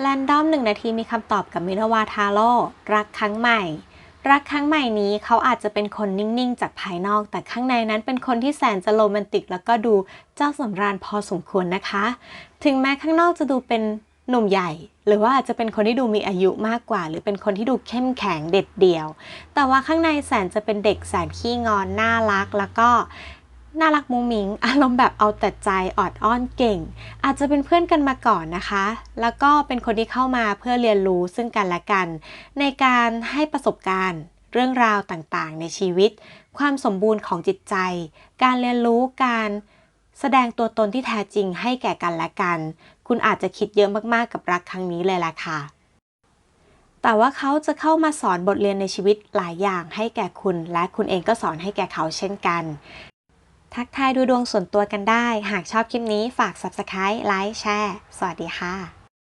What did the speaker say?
แรนดอมหนึ่งนาทีมีคำตอบกับมินวาทาโร่รักครั้งใหม่ รักครั้งใหม่นี้เขาอาจจะเป็นคนนิ่งๆ จากภายนอก แต่ข้างในนั้นเป็นคนที่แสนจะโรแมนติก แล้วก็ดูเจ้าสำราญพอสมควรนะคะ ถึงแม้ข้างนอกจะดูเป็นหนุ่มใหญ่ หรือว่าอาจจะเป็นคนที่ดูมีอายุมากกว่า หรือเป็นคนที่ดูเข้มแข็งเด็ดเดี่ยว แต่ว่าข้างในแสนจะเป็นเด็กแสนขี้งอนน่ารักแล้วก็ น่ารักมุ้งมิง อารมณ์แบบเอาแต่ใจออดอ้อนเก่ง อาจจะเป็นเพื่อนกันมาก่อนนะคะ แล้วก็เป็นคนที่เข้ามาเพื่อเรียนรู้ซึ่งกันและกัน ในการให้ประสบการณ์ เรื่องราวต่างๆ ในชีวิต ความสมบูรณ์ของจิตใจ การเรียนรู้การแสดงตัวตนที่แท้จริงให้แก่กันและกัน คุณอาจจะคิดเยอะมากๆกับรักครั้งนี้เลยล่ะค่ะ แต่ว่าเขาจะเข้ามาสอนบทเรียนในชีวิตหลายอย่างให้แก่คุณ และคุณเองก็สอนให้แก่เขาเช่นกัน ทักทายดูดวงส่วนตัวกันได้ หากชอบคลิปนี้ฝาก Subscribe ไลค์แชร์ สวัสดีค่ะ